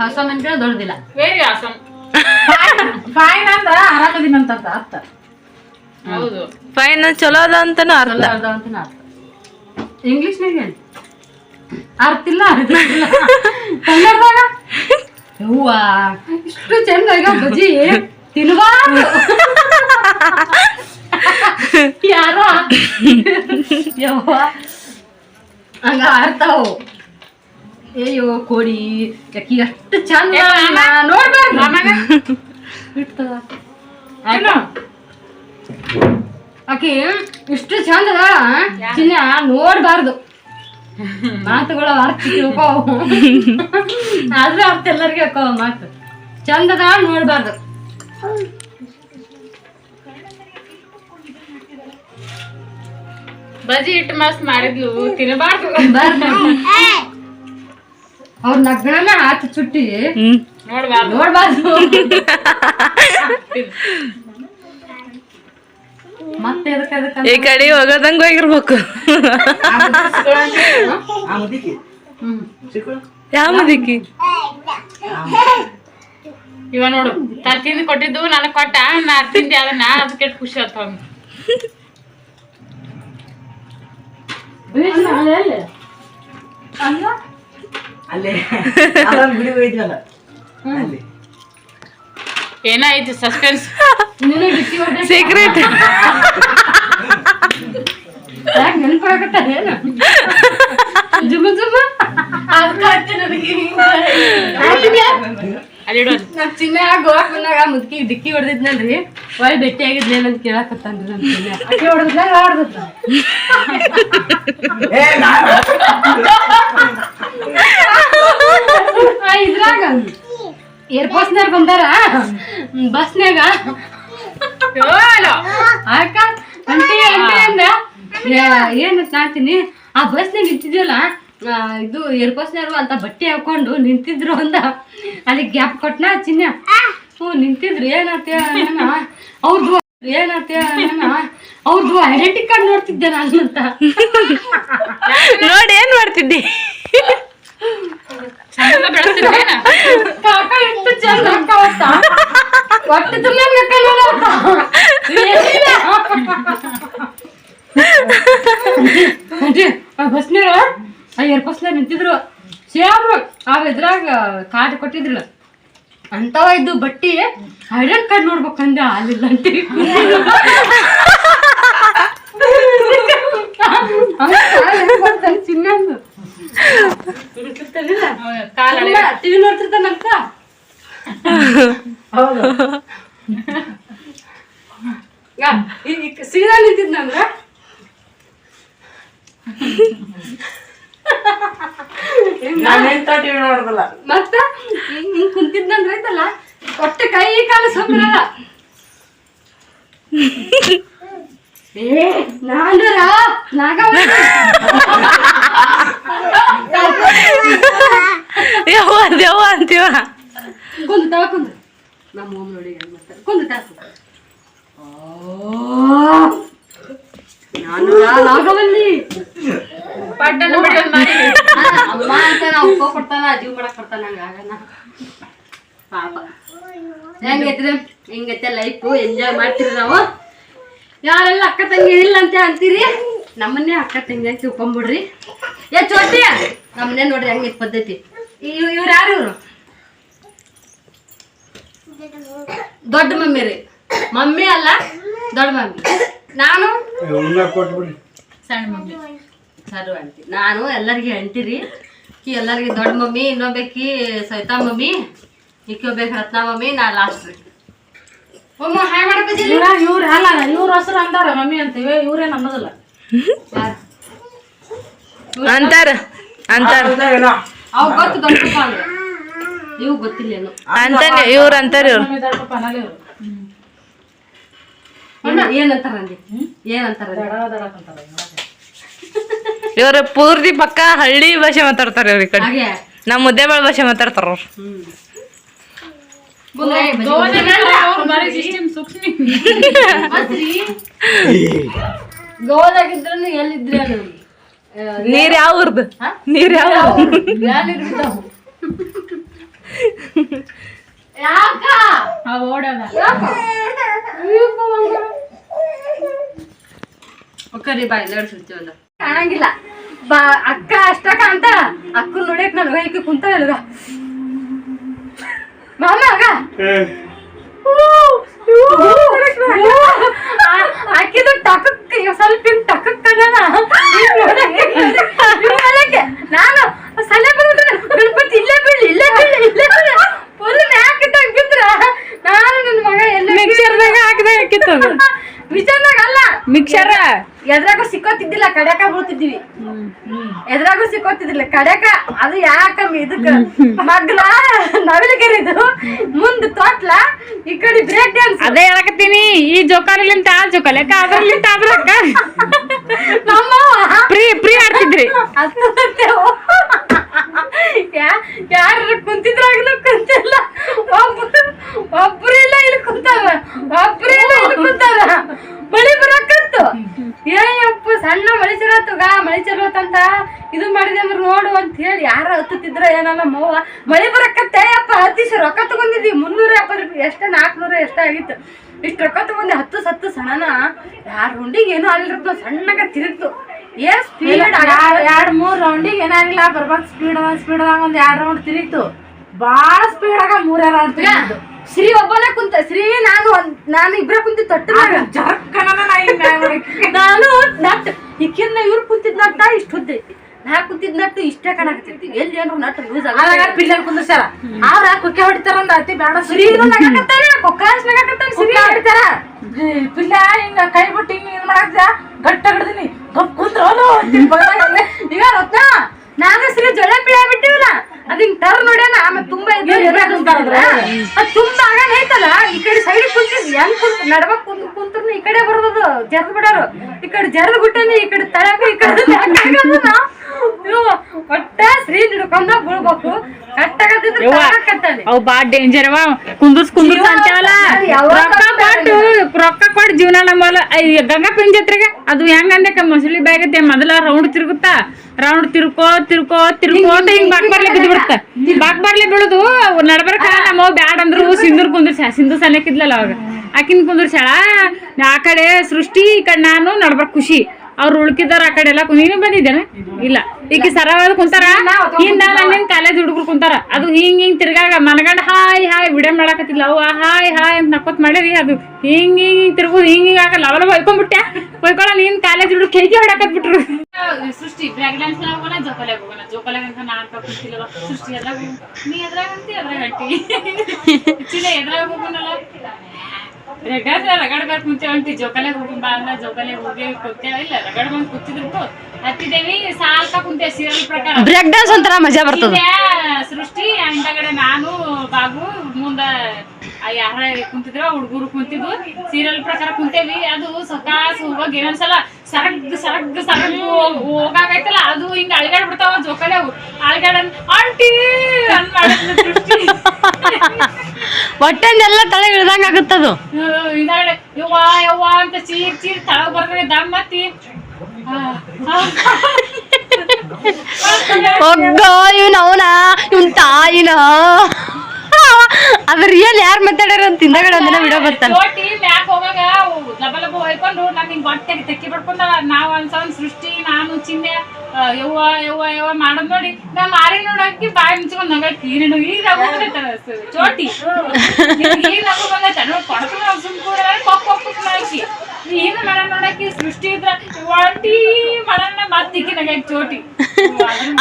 ಹಸಮ್ [laughs] ಅಂತ ದೊಡ್ಡದಿಲ್ಲ.
ವೆರಿ ಆಸಮ್
ಫೈನ್ ಅಂದ್ರ ಆರಾಮದಿನಂತ ಅರ್ಥ.
ಹೌದು.
ಫೈನ್ ಚಲೋ ಅದ ಅಂತಾನು ಅರ್ಥ.
ಅದ ಅಂತ ಅರ್ಥ. ಇಂಗ್ಲಿಷ್ನಾಗ ಹೇಳಿ ಅರ್ಥ ಇಲ್ಲ ಅರ್ಥ ಇಲ್ಲ ಕನ್ನಡದಾಗ ಹೂವ ಇಷ್ಟು ಚಂದ ಆಗ್ಯಾವ ಬಜ್ಜಿ ತಿನ್ಬಾರ್ದು ಯಾರೋ ಯವ್ವ ಹಂಗ ಆಡ್ತಾವು ಅಯ್ಯೋ ಕೋಡಿ ಅಕ್ಕಿ ಅಷ್ಟು ಚಂದ
ಏ, ಮಾಮ?
ನೋಡ್ಬಾರ್ದು
ಮಾಮಗ?
ಇರ್ತದ ಆಯ್ತಾ ಆಕಿ ಇಷ್ಟು ಚಂದ ಅದಾಳ ಚಿನ್ನ ನೋಡ್ಬಾರ್ದು. ಮಾತುಗಳ ಅರ್ಥ ತಿಳ್ಕೋವು ಆದ್ರೆ ಅರ್ಥ ಎಲ್ಲರಿಗೂ ಹಾಕೋ ಮಾತು. ಚಂದ ಅದಾಳ ನೋಡ್ಬಾರ್ದು.
ಬಜ್ಜಿ ಇಟ್ಟು ಮಸ್ತ್ ಮಾಡಿದ್ಲು ತಿನ್ನಬಾರ್ದು
ಅವ್ರ ನಗ್ನ ಆತ ಚುಟ್ಟಿ.
ನೋಡ್ಬಾರ್ದು.
ನೋಡ್ಬಾರ್ದು.
ಈ ಕಡೆ ಹೋಗೋದಂಗ ಹೋಗಿರ್ಬೇಕು ಯಾವ ಮುದಿಕಿ
ಇವ ನೋಡು ತಿಂದು ಕೊಟ್ಟಿದ್ದು ನನಗೆ ಕೊಟ್ಟ ನಾ ತಿಂದೆ ಅದನ್ನ ಅದಕ್ಕೆ ಖುಷಿ ಆಯ್ತು ಅವ್ನು
ಅಲ್ಲ
ಅಲ್ಲೇ. ಅಲ್ಲೊಂದು ಗುಡಿ ಹೋಗಿದ್ವಲ್ಲ. ಅಲ್ಲಿ.
ಏನಾಯ್ತು ಸಸ್ಪೆನ್ಸ್
ಸೀಕ್ರೆಟ್
ಚಿನ್ನ ಗೋವಾಕ್ ಬಂದಾಗ ಮುದ್ಕಿ ಡಿಕ್ಕಿ ಹೊಡೆದಿದ್ನಲ್ರಿ. ಒಳ್ಳೆ ಭೇಟಿ ಆಗಿದ್ನೇನ ಅಂತ ಕೇಳಕತ್ತಾನ್ರಿ ನಮ್ ಚಿನ್ನ. ಅಕ್ಕಿ
ನಾನು
ಇದ್ರಾಗ ಏರ್ಪೋರ್ಟ್ಸ್ನಾಗ ಬಂದಾರ? ಬಸ್ನ್ಯಾಗ? ಅಕ್ಕ ಅಂಟಿ ಅಂಟಿ ಅಂದ. ಏನು ನಾಡ್ತೀನಿ ಆ ಬಸ್ ನಿಂತಿದ್ಯಲ್ಲ ಇದು ಏರ್ಪೋರ್ಟ್ಸ್ನವ್ರು ಅಂತ ಬಟ್ಟೆ ಹಾಕೊಂಡು ನಿಂತಿದ್ರು ಅಂದ. ಅಲ್ಲಿ ಗ್ಯಾಪ್ ಕೊಟ್ನ ಚಿನ್ನ. ಹ್ಞೂ ನಿಂತಿದ್ರು. ಏನತ್ತೆ ಅವ್ರದ್ದು ಏನತ್ತೆ ಅವ್ರದ್ದು ಐಡೆಂಟಿ ಕಾರ್ಡ್ ನೋಡ್ತಿದ್ದೆ ನಾನು ಅಂತ. [laughs]
ನೋಡಿ ಏನ್ ಮಾಡ್ತಿದ್ದಿ
ಚಂದ ಬೆಳೆಸ್ತಿದ್ರೇನ
ಕಾಕ ಎಷ್ಟು ಚಂದ ಅಕ್ಕ ಅವತ್ತ ಹೊಟ್ಟೆ ತುಂಬ ಬಸ್ನಾಗ ಏರ್ಪೋಸ್ನಾಗ ನಿಂತಿದ್ರು ಸೇಮ್ ಅವ್ ಇದ್ರಾಗ ಕಾರ್ಡ್ ಕೊಟ್ಟಿದ್ರಲ್ಲ? ಅಂತವ ಇದ್ದು ಬಟ್ಟಿ ಐರನ್ ಕಾರ್ಡ್ ನೋಡ್ಬೇಕಂದ್ರೆ ಆಗಿಲ್ಲ ಅಂತ ಚಿನ್ನಂದು ಟಿವಿ ನೋಡ್ತಿರ್ತಾನಂತ ಸೀದಾ ನಿಂತಿದ್ನಂದ್ರ
ನಾನೇನ್ ಟಿವಿ ನೋಡ್ದಲ್ಲ
ಮತ್ತ ಹಿಂಗ್ ಹಿಂಗ್ ಕುಂತಿದ್ನಂದ್ರ ಐತಲ್ಲ ಹೊಟ್ಟೆ ಕೈ ಕಾಲು ಸೊಂಬಿರಲ್ಲ ಏ ನಾನರ ನಾಗವ್ವ
ಯವ್ವ ದೆವ್ವ ಅಂತೀವ
ಕುಂದು ತಾವ ಕುಂದು. ನಮ್ಮ ಹೋಮ್ ನೋಡಿ ಮಾಡ್ತಾರೆ. ಕುಂದು ತಾವ ನಾನು ನಾಗವಲ್ಲಿ.
ಪಡ್ಡನ್ನು ಬಿಡೋದು ಮಾಡಿ.
ಅಮ್ಮ ಅಂತ ನಾವು ಉಪ್ಪ ಕೊಡ್ತಾನ ಜೀವ ಮಾಡಕ್ ಕೊಡ್ತಾನ ಹಂಗ ಆಗನ. ಪಾಪ. ಹೆಂಗೈತ್ರಿ ಹಿಂಗೈತೆ ಲೈಫು ಎಂಜಾಯ್ ಮಾಡ್ತೀರಿ ನಾವು? ಯಾರೆಲ್ಲ ಅಕ್ಕ ತಂಗಿ ಇಲ್ಲ ಅಂತ ಅಂತೀರಿ? ನಮ್ಮನ್ನೇ ಅಕ್ಕ ತಂಗಿ ಅಂತ ತಿಳ್ಕೊಂಬಿಡ್ರಿ ಏ ಚೋಟಿ! ನಮ್ಮನ್ನೇ ನೋಡ್ರಿ ಹೆಂಗೈತೆ ಪದ್ಧತಿ. ಇವ್ ಇವ್ರು ಯಾರು ಇವ್ರು? ದೊಡ್ಡ ಮಮ್ಮಿ ರೀ. ಮಮ್ಮಿ ಅಲ್ಲ ದೊಡ್ಡ ಮಮ್ಮಿ. ನಾನು?
ಸಣ್ಣ ಮಮ್ಮಿ.
ಸರು ಅಂತಿ ನಾನು ಎಲ್ಲರಿಗೆ ಅಂಟಿರಿ ಕಿ ಎಲ್ಲರಿಗೆ ದೊಡ್ಡ ಮಮ್ಮಿ ಇನ್ನೊಬ್ಬಕಿ ಸವಿತಾ ಮಮ್ಮಿ ಇಕ್ಕೊಬೇಕು ರತ್ನಾ ಮಮ್ಮಿ ನಾ ಲಾಸ್ಟ್ ರೀ.
ಇವ್ರ ಇವ್ರ ಅಲ್ಲ ಇವ್ರ ಹೆಸರು ಅಂತಾರ ಮಮ್ಮಿ ಅಂತೀವಿ ಇವ್ರೇನ್ ಅನ್ನೋದಿಲ್ಲ
ಅಂತಾರ ಅಂತಾರ.
ಅವ್ ಗೊತ್ತು ದೊಡ್ಡಪ್ಪ ಅಂದ್ರೆ. ನೀವು ಗೊತ್ತಿಲ್ಲೇನು
ಅಂತಾನೆ ಇವ್ರ ಅಂತಾರ ಇವ್ರು.
ಮಮ್ಮಿ ದೊಡ್ಡಪ್ಪ ಅನ್ನಲ್ಲ ಇವ್ರು.
ಏನಂತಾರ ಅಂದಿ? ಏನಂತಾರ ಅಂದಿ?
ದಡ ದಡ ಅಂತಾರ ಇವ್ರು.
ಇವ್ರ ಪೂರ್ತಿ ಪಕ್ಕ ಹಳ್ಳಿ ಭಾಷೆ ಮಾತಾಡ್ತಾರ ಇವ್ರ ಈ ಕಡೆ. ನಮ್ಮ ಮುದ್ದೆಬೇಳ ಭಾಷೆ ಮಾತಾಡ್ತಾರ ಅವ್ರು
ಹ್ಮ್ ಮುಂದೆ ಬಜ್ಜಿ
ಗೋವಾದಾಗ ಅವ್ರು ಬಾರಿ ಸಿಸ್ಟಮ್ ಸೂಕ್ಷ್ಮ
ಮತ್ರಿ ಗೋವಾದಾಗಿದ್ರು [laughs] ಎಲ್ಲಿದ್ರಿ
ನೀರ್ ಯಾವ ಊರ್ದು ನೀರ್ ಯಾವ
ಒಕ್ಕರಿ ಬಾಯ್ ಕಾಣಂಗಿಲ್ಲ. ಬಾ ಅಕ್ಕ ಅಷ್ಟ ಕಾಣ್ತಾಳ ಅಕ್ಕ ನೋಡಕ್ ನನ್ ಗೈಕಿ ಕುಂತ ಇಲ್ಗ ಮಾಮ ಆಗ ಆಕಿದು ಟಕಕ್ ಸ್ವಲ್ಪ ಹಿಂಗ್ ಟಕಕ್. ನಾನು ಸಲಹೆ ಬಂದ್ಬಿಟ್ರೆ ಗಣಪತಿ ಇಲ್ಲೇ ಬೀಳಿ ಇಲ್ಲೇ ಬೀಳಿ ಇಲ್ಲೇ ಬೀಳಿ. ಫುಲ್ ಮ್ಯಾಕ್ ಇದ್ದಂಗ್ ಬಿದ್ರ ನಾನು ನನ್ನ ಮಗ ಎಲ್ಲ
ಮಿಕ್ಸರ್ನಾಗ ಹಾಕಿದಾಗ ಕಿತ್ತೋದು
ವಿಚಾರದಾಗ ಅಲ್ಲ.
ಮಿಕ್ಸರ?
ಎದ್ರಾಗೂ ಸಿಕ್ಕೋತಿದ್ದಿಲ್ಲ ಕಡ್ಯಾಕ ಬೀಳ್ತಿದ್ವಿ ಎದ್ರಾಗೂ ಸಿಕ್ಕೋತಿದ್ದಿಲ್ಲ ಕಡ್ಯಾಕ ಅದು ಯಾಕ ಇದಕ್ಕ ಮಗ್ಲ ನವಿಲುಗೆರಿದು ಮುಂದ್ ತೋಟ್ಲ ಈ ಕಡೆ ಬ್ರೇಕ್ ಡ್ಯಾನ್ಸ್.
ಅದೇ ಹೇಳಕತ್ತೀನಿ ಈ ಜೋಕಾಲಿಲಿಂತ ಆ ಜೋಕಾಲಿಕ ಅದ್ರಲ್ಲಿಂತ ಅದ್ರಕ್ಕ.
ನಮ್ಮ
ಪ್ರೀ ಪ್ರೀ ಆಡ್ತಿದ್ರಿ.
ಯಾರು ಕುಂತಿದ್ರಾಗನು ಕುಂತಿಲ್ಲ. ಒಬ್ರು ಒಬ್ರು ಇಲ್ಲ ಇಲ್ಲಿ ಕುಂತಾರ ಒಬ್ರು ಇಲ್ಲ ಇಲ್ಲಿ ಕುಂತಾರ ಮಳಿ ಬರಕತ್ತು ಏಯಪ್ಪ ಸಣ್ಣ ಮಳಿ ಮಳೆ ಚಲೋತಂತ ಇದು ಮಾಡಿದೆ ಅಂದ್ರೆ ನೋಡು ಅಂತ ಹೇಳಿ ಯಾರ ಹತ್ತುತ್ತಿದ್ರ ಏನೋ ಮೋವ ಮಳೆ ಬರಕತ್ತೆ ಅಪ್ಪ ಹತ್ತಿಸಿ ರೊಕ್ಕ ತಗೊಂಡಿದ್ವಿ ಮುನ್ನೂರ ಎಪ್ಪತ್ತು ರೂಪಾಯಿ ಎಷ್ಟ ನಾಲ್ಕುನೂರ ಎಷ್ಟ ಆಗಿತ್ತು. ಇಷ್ಟು ರೊಕ್ಕ ತಗೊಂಡೆ ಹತ್ತು ಸತ್ತು ಸಣ್ಣನ. ಯಾರ ರೌಂಡಿಗೆ ಏನೋ ಆಗಿರ್ತು ಸಣ್ಣಗ ತಿರುಗ್ತು. ಏನ್ ಸ್ಪೀಡ್
ಎರಡು ಮೂರು ರೌಂಡಿಗೆ ಏನಾಗಿಲ್ಲ ಬರ್ಬಾರ್ದು ಸ್ಪೀಡ್ ಸ್ಪೀಡ್ ಒಂದ್ ಎರಡ್ ರೌಂಡ್ ತಿರುಗಿತು. ಬಾಳ ಸ್ಪೀಡ್ ಆಗ ಮೂರೇ ರೌಂಡ್ ತಿರುಗಿತು.
ಶ್ರೀ ಒಬ್ಬನ ಕುಂತ ಶ್ರೀ ನಾನು ಒಂದ್ ನಾನು ಇಬ್ರ ಕುಂತಿ
ನೋಡಕ್ಕೆ.
ನಾನು ನಟ್. ಇಕ್ಕಿಂದ ಇವ್ರು ಕುಂತಿದ್ ನಟ್ಟ ಇಷ್ಟು ಉದ್ದೈತಿ ನಾ ಕುಂತಿದ್ ನಟ್ಟು ಇಷ್ಟೇ ಕಾಣಕತ್ತೈತಿ. ಎಲ್ಲಿ ಏನ್ರು ನಟ್ ಲೂಸ್
ಆಗ ಪಿಲ್ಲರ್ ಕುಂದ್ರಸ್ಯಾರ. ಅವ್ರ ಕುಕ್ಕೆ ಹೊಡಿತಾರ ಅಂದ ಅತಿ ಬೇಡ
ಶ್ರೀ ನಗಕತ್ತಾನ. ಕೊಕ್ಕಾಸ್ ನಗಕತ್ತಾನ ಶ್ರೀ.
ಹೊಡಿತಾರ. ಪಿಲ್ಲ ಹಿಂಗ ಕೈ ಬಿಟ್ಟು ಹಿಂಗ ಇದ್ ಮಾಡಾಕ್ತ ಗಟ್ಟ ಹಿಡ್ದಿನಿ. ಗಪ್ ಕುಂದ್ರ [laughs]
ಈಗ ರತ್ನ ನಾನು ಶ್ರೀ ಜೊಳೆ ಪಿಳೆ ಬಿಟ್ಟಿವಲ್ಲ ಅದ್ ಹಿಂಗ್
ಅದ್ ತುಂಬಾ ಆಗಲ್ಲ ಐತಲ್ಲ ಈ ಕಡೆ ಸೈಡ್ ಕುಂತಿದ್ ಹೆಂಗ್ ಕುಂತ ನಡ್ಬಕ್ ಕುಂತ ಕುಂತ್ರು ಈ ಕಡೆ ಬರೋದು ಜರ್ದ್ ಬಿಡೋರು. ಈ ಕಡೆ ಜರ್ದ್ ಬಿಟ್ಟನಿ ಈ ಕಡೆ ತಳಕ ಈ ಕಡೆ [laughs] ಒಟ್ಟ ಶ್ರೀ ಹಿಡ್ಕೊಂಡ ಬೀಳ್ಬೇಕು. ಕಟ್ಟಾಗದಿದ್ರೆ
ಯವ್ವ.
ಕಟ್ಟಾನೆ
ಬಾ ಡೇಂಜರ್ ಅವ ಕುಂದರ್ಸ್ ಕುಂದರ್ಸ್
ಜೀವ
ಅಂತೇವಲ್ಲ
ಅದು ಯಾವಾಗ
ರೊಕ್ಕ ಕೊಟ್ಟು ರೊಕ್ಕ ಕೊಟ್ಟು ಜೀವನ ನಮ್ಮಲ್ಲ ಗಂಗಾ ಪಿನ್ ಜಾತ್ರೆಗೆ ಅದು ಹೆಂಗ ಅಂದಕ್ಕ ಮೊಸಳಿ ಬ್ಯಾಗ್ ಐತೆ ಮೊದಲ ರೌಂಡ್ ತಿರುಗುತ್ತಾ? ರೌಂಡ್ ತಿರ್ಕೋ ತಿರ್ಕೋ ತಿರ್ಕೋ ಹಿಂಗ್ ಬಾಕ್ ಬರ್ಲಿ ಬಿದ್ದು ಬಿಡುತ್ತ ಬಾಕ್ ಬರ್ಲಿ ಬೀಳುದು ನಡ್ಬರ್ಕ ನಮ್ಮ ಬ್ಯಾಡ್ ಅಂದ್ರು ಸಿಂಧೂರ್ ಕುಂದ್ರಸ ಸಿಂಧು ಸಣ್ಣಕ್ಕಿದ್ಲಲ್ಲ ಅವಾಗ. ಆಕಿನ್ ಕುಂದ್ರಸಾಳ ಆ ಕಡೆ ಸೃಷ್ಟಿ ಈ ಕಡೆ ನಾನು ನಡ್ಬರ್ಕ್ ಖುಷಿ. ಅವ್ರು ಉಳ್ಕಿದಾರ ಆ ಕಡೆ ಎಲ್ಲ ನೀನು ಬಂದಿದ್ದೇನೆ? ಇಲ್ಲ. ಈಗ ಸರವಾದ ಕುಂತಾರ? ಹಿಂದ ನನ್ನ ಕಾಲೇಜ್ ಹುಡುಗರು ಕುಂತಾರ. ಅದು ಹಿಂಗ್ ಹಿಂಗ್ ತಿರ್ಗಾಗ ಮನಗಂಡ ಹಾಯ್ ಹಾಯ್ ವಿಡಿಯೋ ಮಾಡಾಕತ್ತಿಲ್ಲ ಅವ ಹಾಯ್ ಹಾಯ್ ಅಂತ ನಕ್ಕೊತ್ ಮಾಡ್ಯಾರಿ ಅದು ಹಿಂಗ್ ಹಿಂಗ್ ಹಿಂಗ್ ತಿರ್ಗು ಹಿಂಗ್ ಹಿಂಗ್ ಹಾಕಲ್ಲ ಲವಲ ಬೈಕೊಂಡ್ಬಿಟ್ಟೆ ಹೊಯ್ಕೊಳ್ಳ ನೀನ್ ಕಾಲೇಜ್ ಹುಡುಗ ಕೇಜಿ ಹೊಡಕತ್ ಬಿಟ್ರು ಸೃಷ್ಟಿ ಹೋಗೋಣ ಜೋಕಾಲೆ ಹೋಗೋಣ. ಜೋಕಾಲೆ ಅಂತ ನಾನ್ ಕೂತಿಲ್ಲ ಸೃಷ್ಟಿ ಎದ್ರಾಗ ನೀ ಎದ್ರಾಗ ಅಂತಿ ಎದ್ರಾಗ ಚಿನ್ನ ಎದ್ರಾಗ ಹೋಗೋಣಲ್ಲ ರಗಡ ರಗಡ ಬಂದ್ ಮುಂಚೆ ಅಂತಿ ಜೋಕಾಲೆ ಹೋಗಿ ಬಾ ಅಂದ ಜೋಕಾಲೆ ಹೋಗಿ ಕುಂತೇವ. ಇಲ್ಲ ರಗಡ ಬಂದ್ ಕೂತಿದ್ರು ಹತ್ತಿದೇವಿ ಸಾಲ್ಕ ಕುಂತೆ ಸೀರಿಯಲ್ ಪ್ರಕಾರ.
ಬ್ರೇಕ್ ಡ್ಯಾನ್ಸ್ ಒಂಥರ ಮಜಾ ಬರ್ತದ.
ಸೃಷ್ಟಿ ಅಂಡಗಡೆ ನಾನು ಬಾಗು ಮುಂದ ಯಾರ ಕುಂತಿದ್ರ ಹುಡುಗರು ಕುಂತಿದ್ವು. ಸೀರಿಯಲ್ ಪ್ರಕಾರ ಕುಂತೇವಿ. ಅದು ಸಕಾಸ್ ಹೋಗಾಗ ಏನೊಂದ್ಸಲ ಸರಗ್ ಸರಗ್ ಸರಗ್ ಹೋಗಾಗೈತಲ್ಲ ಅದು ಹಿಂಗ ಅಳಗಾಡ್ ಬಿಡ್ತಾವ ಜೋಕಾಲೆ ಅವು. ಅಳ್ಗಾಡ ಆಂಟಿ! ಅನ್ ತಳ ಸೃಷ್ಟಿ
ಹೊಟ್ಟೆಂದೆಲ್ಲ ತಲೆ ಇಳ್ದಂಗ ಆಗುತ್ತದು
ಹಿಂದಗಡೆ ಯವ್ವ ಯವ್ವ ಅಂತ ಚೀರ್ ಚೀರ್ ತಳ ಬರ್ತಾರೆ ದಮ್ ಮತ್ತಿ.
ಒಗ್ಗ ಇವ್ನ ಅವನ ಇವನ್ ತಾಯಿನ? ಅದ್ರ ರಿಯಲ್ ಯಾರ್ ಮಾತಾಡ್ಯಾರ ಅಂತ ಹಿಂದಗಡೆ ಒಂದಿನ ವಿಡಿಯೋ ಬರ್ತಾನೆ
ಚೋಟಿ ಮ್ಯಾಕ್ ಹೋಗಾಗ ಲಬ ಲಬ ಹೊಯ್ಕೊಂಡು ನಾನು ಹಿಂಗ್ ಹೊಟ್ಟೆ ತೆಕ್ಕಿ ಬಿಡ್ಕೊಂಡಲ್ಲ ನಾವ್ ಅನ್ಸನ್ ಸೃಷ್ಟಿ ನಾನು ಚಿನ್ನೆ ಯವ್ವ ಯವ್ವ ಯವ್ವ ಮಾಡೋದ್ ನೋಡಿ. ನಾ ಮಾರಿ ಬಾಯಿ ಮುಚ್ಕೊಂಡ್ ಈಗ ಚೋಟಿ ಈಗ ಏನು ಸೃಷ್ಟಿ ಇದ್ರ. ಮಾಡೋಣ ಮತ್ತಿಕ್ಕಿ ಚೋಟಿ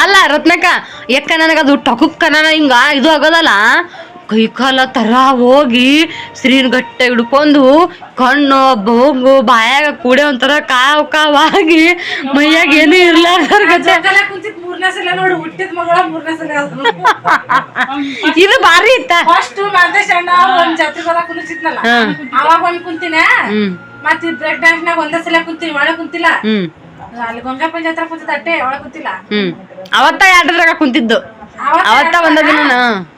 ಅಲ್ಲ ರತ್ನಕ್ಕ ಯಾಕ ನನಗ ಅದು ಟಕುಕ್ ಕನ್ನಡ ಹಿಂಗ ಇದು ಆಗೋದಲ್ಲ? ಕೈ ಕಾಲ ತರ ಹೋಗಿ ಸ್ತ್ರೀನ್ ಗಟ್ಟೆ ಹಿಡ್ಕೊಂಡು ಕಣ್ಣು ಬೋಗು ಬಾಯಾಗ ಕೂಡೆ ಒಂಥರ ಕಾವ್ ಕಾವಾಗಿ ಮೈಯಾಗ ಏನು ಇರ್ಲಾರ್ದವ್ರ ಗತೆ. ಇದು ಭಾರಿ ಇತ್ತ?
ಫಸ್ಟ್ ಮಾದೇಶ್ ಅಣ್ಣ ಒಂದ್ ಜಾತ್ರೆ ಬರ ಕುಂತಿದ್ನಲ್ಲ ಅವಾಗ ಒಂದ್ ಕುಂತಿನ
ಹ್ಮ್.
ಮತ್ ಬ್ರೇಕ್ ಡ್ಯಾನ್ಸ್ ನಾಗ ಒಂದೇ ಸಲ ಕುಂತೀನಿ ಒಳಗೆ ಕುಂತಿಲ್ಲ. ಅಲ್ಲಿ ಗಂಗಪ್ಪನ ಜಾತ್ರೆ ಕುಂತಿದ್ದ ಅಟ್ಟೆ ಒಳಗ್ ಕುಂತಿಲ್ಲ.
ಅವತ್ತ ಎರಡದ್ರಾಗ ಕುಂತಿದ್ದು?
ಅವತ್ತ
ಅವತ್ತ ಒಂದ ದಿನ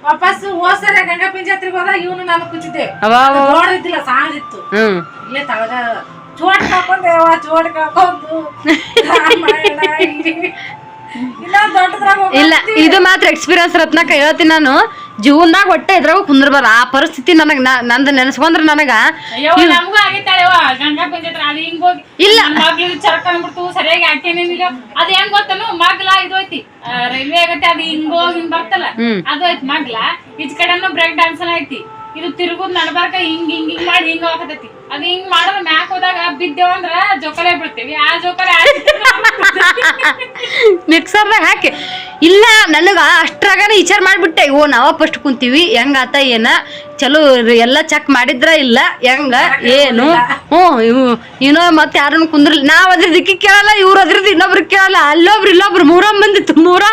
ವಾಪಸ್ ಹೋಸರ ಗಂಗಪ್ಪನ ಜಾತ್ರೆಗೆ ಹೋದಾಗ ಇವನು ನಾನು ಕುಂತಿದ್ದೆ
ಅವ ಅವ ಅವ.
ನೋಡಿದ್ದಿಲ್ಲ ಸಾಂಗ್ ಇತ್ತು
ಹ್ಮ್
ಇಲ್ಲೇ ತಳಗ ಚೋಟ್ ಕಾಕೊಂಡೇವ ಚೋಟ್ ಕಾಕೊಂಡು ಇಲ್ಲ
ಇದು ಮಾತ್ರ ಎಕ್ಸ್ಪೀರಿಯನ್ಸ್ ರತ್ನಾಕ ಹೇಳ್ತೀನಿ ನಾನು. ಜೀವನ್ದಾಗ ಹೊಟ್ಟೆ ಇದ್ರಾಗ ಕುಂದ್ರಬಾರ ಆ ಪರಿಸ್ಥಿತಿ ನನಗ ನಂದು ನೆನೆಸ್ಕೊಂಡ್ರ ನನಗ ಇಲ್ಲ.
ಮಗ್ಲು ಚರಕ ಅಂದ್ಬಿಡ್ತು ಸರಿಯಾಗಿ ಹಾಕೇನೇನಿಲ್ಲ ಅದ್ ಹೆಂಗ್ ಗೊತ್ತನು? ಮಗ್ಲ ಇದು ಐತಿ. ರೈಲ್ವೆ ಆಗತ್ತೆ ಅದು ಹಿಂಗ್ ಹೋಗಿ ಹಿಂಗ್ ಬರ್ತಲ್ಲ.
ಹ್ಮ್.
ಅದು ಐತಿ ಮಗ್ಲ ಈಚ್ ಕಡೆನು ಬ್ರೇಕ್ ಐತಿ. ಇದು ತಿರುಗುದ್ ನಡ್ಬಾರ್ಕ ಹಿಂಗ್ ಹಿಂಗ್ ಹಿಂಗ್ ಮಾಡಿ ಹಿಂಗ್ ಹೋಗತೈತಿ ಅದು ಹಿಂಗ್ ಮಾಡಿದ್ರೆ ಮ್ಯಾಕ್ ಹೋದಾಗ ಬಿದ್ದೇವ ಅಂದ್ರ ಜೋಕಾಲೆ ಬಿಡ್ತೇವಿ ಆ ಜೋಕಾಲೆ
ಮಿಕ್ಸರ್ದಾಗ ಹಾಕಿ. ಇಲ್ಲ ನನಗ ಅಷ್ಟ್ರಾಗನ ವಿಚಾರ ಮಾಡ್ಬಿಟ್ಟೆ. ಓ ನಾವ ಫಸ್ಟ್ ಕುಂತೀವಿ. ಹೆಂಗಾತ ಏನ? ಚಲೋ ಎಲ್ಲ ಚೆಕ್ ಮಾಡಿದ್ರ ಇಲ್ಲ? ಹೆಂಗ? ಏನು? ಹ್ಞೂ ಇವು ಇನ್ನೋ ಮತ್ತೆ ಯಾರನ್ನು ಕುಂದ್ರಲಿ. ನಾವು ಅದ್ರ ದಿಕ್ಕಿ ಕೇಳಲ್ಲ ಇವ್ರು ಅದ್ರದ್ದು ಇನ್ನೊಬ್ರು ಕೇಳಲ್ಲ. ಅಲ್ಲೊಬ್ರು ಇಲ್ಲೊಬ್ರು ಮೂರ ಬಂದಿತ್ತು ಮೂರ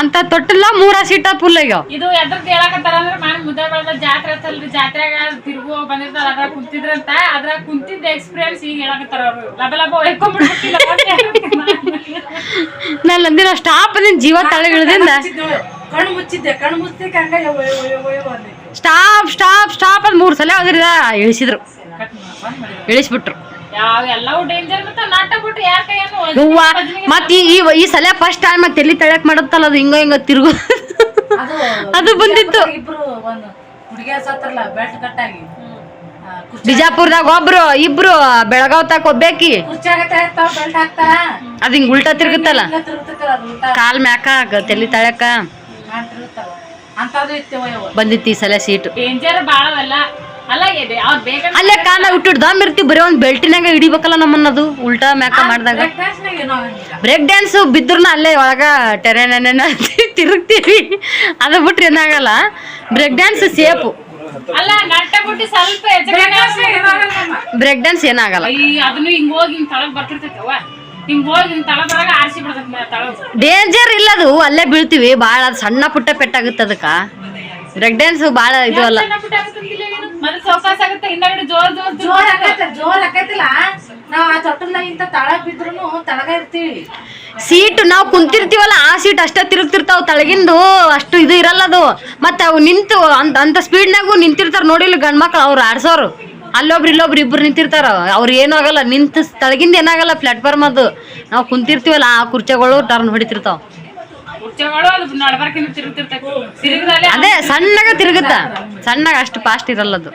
ಅಂತ ತೊಟ್ಟಿಲ್ಲ ಮೂರ ಸೀಟ ಫುಲ್ ಆಗ್ಯಾವ.
ಇದು ಎದ್ರದ್ದು ಹೇಳಕತ್ತಾರ ಅಂದ್ರೆ ಮಾಡಿ ಮುದ್ದೆ ಬೆಳೆದ ಜಾತ್ರೆ ಜಾತ್ರೆಗ ತಿರುಗು ಬಂದಿರ್ತಾರ ಕುಂತಿದ್ರಂತ. ಅದ್ರಾಗ ಕುಂತಿದ್ದ ಎಕ್ಸ್ಪೀರಿಯನ್ಸ್ ಈಗ ಹೇಳಕತ್ತಾರ ಅವ್ರು ಲಬ ಲಬ ಹೊಯ್ಕೊಂಡ್ಬಿಡ್ತಿಲ್ಲ
ನಾನು ಅಂದಿನ ಸ್ಟಾಪ್ ನಿನ್ ಜೀವ ತಳಗಿಳ್ದಿಂದ.
ಕಣ್ಣು ಮುಚ್ಚಿದ್ದೆ ಕಣ್ಣು ಮುಚ್ಚಿದ್ದಕ್ಕೆ ಹಂಗ
ಸ್ಟಾಪ್ ಸ್ಟಾಪ್ ಸ್ಟಾಪ್ ಅಂತ ಮೂರು ಸಲ ಹೋದ್ರಿದ ಇಳಿಸಿದ್ರು. ಇಳಿಸ್ಬಿಟ್ರು. ಮತ್ ಈ ಈ- ಸಲ ಫಸ್ಟ್ ಟೈಮ್ ಮತ್ತೆ ಎಲ್ಲಿ ತಳಕ್ ಮಾಡುತ್ತಲ್ಲ ಅದು ಹಿಂಗ ಹಿಂಗ ತಿರುಗು.
ಅದು
ಬಂದಿತ್ತು.
ಇಬ್ರು ಒಂದು ಹುಡುಗಿಯ ಸತ್ತರಲ್ಲ ಬೆಲ್ಟ್ ಕಟ್ಟಾಗಿ
ಬಿಜಾಪುರದಾಗ ಒಬ್ರು ಇಬ್ರು ಬೆಳಗಾವ್ ತಾಕ ಒಬ್ಬೇಕಿ? ಅದ್ ಹಿಂಗ್ ಉಲ್ಟಾ ತಿರುಗುತ್ತಲ್ಲ? ಕಾಲ್ ಮ್ಯಾಕ ತೆಲಿ ತಳಕ ಬಂದಿತ್ತು ಈ ಸಲ ಸೀಟು.
ಅಲ್ಲ ಇದೆ ಅವ್ರು ಬೇಗ
ಅಲ್ಲೇ ಕಾಲ ಇಟ್ಟು ದಮ್ ಇರ್ತೀವಿ ಬರೀ ಒಂದ್ ಬೆಲ್ಟಿನಾಗ ಹಿಡಿಬೇಕಲ್ಲ ನಮ್ಮನ್ನದು ಉಲ್ಟಾ ಮ್ಯಾಕ ಮಾಡಿದಾಗ.
ಬ್ರೇಕ್
ಡ್ಯಾನ್ಸ್ ಬಿದ್ರನ ಅಲ್ಲೇ ಒಳಗ ಟೆರೆನ ತಿರುಗ್ತೀವಿ. ಅದು ಬಿಟ್ರೆ ಏನಾಗಲ್ಲ. Break dance safe
break
dance ಏನಾಗಲ್ಲ
ಅದನ್ನು ಹಿಂಗ್ ಹೋಗಿ ಹಿಂಗ್ ತಳಗ್ ಬರ್ತಿರ್ತೈತಿ ಅವ್ವ. ಹಿಂಗ್ ಹೋಗಿ ಹಿಂಗ್ ತಳ ಬರಾಗ ಆರಿಸಿ ಬಿಡ್ತೈತಿ ತಳಗ್.
ಡೇಂಜರ್ ಇಲ್ಲ ಅದು ಅಲ್ಲೇ ಬೀಳ್ತೀವಿ. ಬಹಳ ಸಣ್ಣ ಪುಟ್ಟ ಪೆಟ್ಟಾಗುತ್ತೆ ಅದಕ್ಕ. ಬ್ರೇಕ್ ಡ್ಯಾನ್ಸ್ ಭಾಳ ಇದು ಅಲ್ಲ.
ಸೀಟ್ ಚೌಕಾಸ್ ಆಗುತ್ತೆ ಹಿಂದಗಡೆ ಜೋರ್ ಜೋರ್ ಜೋರ್
ಜೋರ್ ಜೋರ್. ಆಕೈತಿಲ್ಲ. ನಾವ್ ಆ ತೊಟ್ಟಲ್ದಾಗ ಇಂತ ತಳಗ್ ಬಿದ್ರುನು ತಳಗ ಇರ್ತೀವಿ.
ಸೀಟ್ ನಾವು ಕುಂತಿರ್ತೀವಲ್ಲ ಆ ಸೀಟ್ ಅಷ್ಟೇ ತಿರುಗ್ತಿರ್ತಾವ ತಳಗಿಂದು. ಅಷ್ಟು ಇದು ಇರಲ್ಲ ಅದು. ಮತ್ತೆ ಅವು ನಿಂತು ಅಂತ ಅಂತ ಸ್ಪೀಡ್ನಾಗು ನಿಂತಿರ್ತಾರ ನೋಡಿಲ್ಲ ಗಂಡ್ ಮಕ್ಳು ಅವ್ರು ಆಡ್ಸೋರು. ಅಲ್ಲೊಬ್ರು ಇಲ್ಲೊಬ್ರು ಇಬ್ರು ನಿಂತಿರ್ತಾರ. ಅವ್ರು ಏನೂ ಆಗಲ್ಲ. ನಿಂತ ತಳಗಿಂದ ಏನಾಗಲ್ಲ ಪ್ಲಾಟ್ಫಾರ್ಮ್ ಅದು. ನಾವು ಕುಂತಿರ್ತೀವಲ್ಲ ಆ ಕುರ್ಚೆಗಳು ಟರ್ನ್ ಹೊಡಿತಿರ್ತಾವ.
ಅದು
ಸಣ್ಣಗ ತಿರುಗುತ್ತ? ಸಣ್ಣಗ ಅಷ್ಟು ಫಾಸ್ಟ್ ಇರಲ್ಲ ಅದು.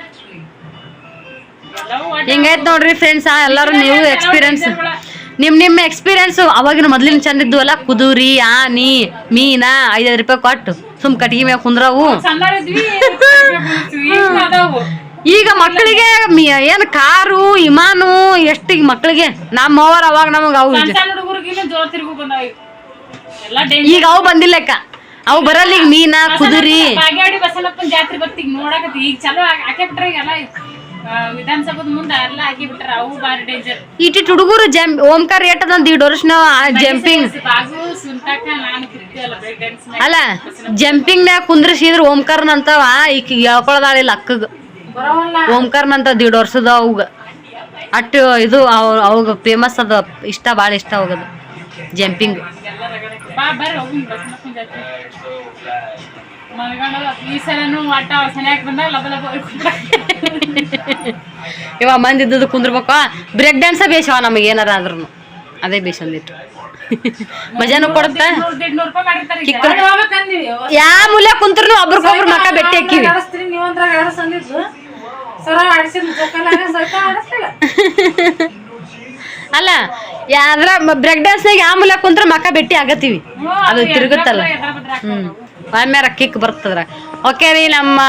ಹಿಂಗೈತ್ ನೋಡ್ರಿ ಫ್ರೆಂಡ್ಸ್ ಎಲ್ಲರೂ ನೀವು ಎಕ್ಸ್ಪೀರಿಯನ್ಸ್ ನಿಮ್ ನಿಮ್ಮ ಎಕ್ಸ್ಪೀರಿಯನ್ಸ್ ಅವಾಗಿನ ಮೊದ್ಲಿನ ಚಂದ ಅಲ್ಲ? ಕುದುರಿ ಆನಿ ಮೀನ ಐದೈದು ರೂಪಾಯಿ ಕೊಟ್ಟು ಸುಮ್ ಕಟ್ಗಿ ಮ್ಯಾಗ ಕುಂದ್ರವು.
ಈಗ
ಮಕ್ಕಳಿಗೆ ಏನ್ ಕಾರು ವಿಮಾನು ಎಷ್ಟು ಈಗ ಮಕ್ಕಳಿಗೆ? ನಮ್ಮ ಅವ್ರ ಅವಾಗ ನಮಗ ಅವು
ಈಗ.
ಅವು ಬಂದಿಲ್ಲಕ್ಕ. ಅವು ಬರಲ್ಲ ಈಗ ಮೀನ ಕುದುರಿ.
ಬಾಗೇವಾಡಿ ಬಸವಣ್ಣಪ್ಪನ ಜಾತ್ರೆ ಬರ್ತೀಗ ನೋಡಕತ್ತಿ ಈಗ ಚಲೋ ಹಾಕಿ ಬಿಟ್ರ ಮುಂದೆ ಎಲ್ಲ ಹಾಕಿ ಬಿಟ್ರ ಅವು ಬಾರಿ ಡೇಂಜರ್
ಇಟ್ಟಿಟ್ ಹುಡುಗರು ಜಂ ಓಂಕಾರ ದೀಡ್ ವರ್ಷನ ಜಂಪಿಂಗ್.
ಬಾಗು ಸುಂಟಾಕ ನಾನು
ಅಲ್ಲ ಜಂಪಿಂಗ್ ನ್ಯಾಗ ಕುಂದ್ರಿಸಿದ್ರ ಓಂಕಾರನಂತವ ಈಗ ಹೇಳ್ಕೊಳದಾಳಿಲ್ಲ ಅಕ್ಕಗ. ಓಂಕಾರನಂತ ದೀಡ್ ವರ್ಷದ ಅವ್ಗ. ಅಟ್ಟು ಇದು ಅವ್- ಅವಾಗ ಫೇಮಸ್ ಅದ ಇಷ್ಟ ಭಾಳ ಇಷ್ಟ ಹೋಗದು ಜಂಪಿಂಗ್ ಇವ ಮಂದಿ ಇದ್ದದ್ದು ಕುಂದ್ರಬೇಕ. ಬ್ರೇಕ್ ಡ್ಯಾನ್ಸ ಬೇಷವ ನಮಗೆ ಏನಾರ ಆದ್ರೂ ಅದೇ ಬೇಸ್ ಅಂದಿಟ್ಟು ಮಜಾನು ಕೊಡುತ್ತ? ಯಾ ಮೂಲೆ ಕುಂತ್ರು ಒಬ್ರಿಗೊಬ್ರು ಮಕ್ಕ ಬೆಟ್ಟಿ ಹಾಕಿವಿ. [laughs] ಅಲ್ಲ ಯಾದ್ರ ಬ್ರೇಕ್ ಡ್ಯಾನ್ಸ್ನಾಗ ಯಾವ ಮೂಲಕ ಕುಂತ್ರ ಮಕ್ಕ ಬೆಟ್ಟಿ ಆಗತ್ತೀವಿ ಅದು ತಿರುಗುತ್ತಲ್ಲ. ಹ್ಮ್. ಆಮ್ಯಾರ ಕಿಕ್ ಬರ್ತದ್ರ ಓಕೆ ರೀ ನಮ್ಮ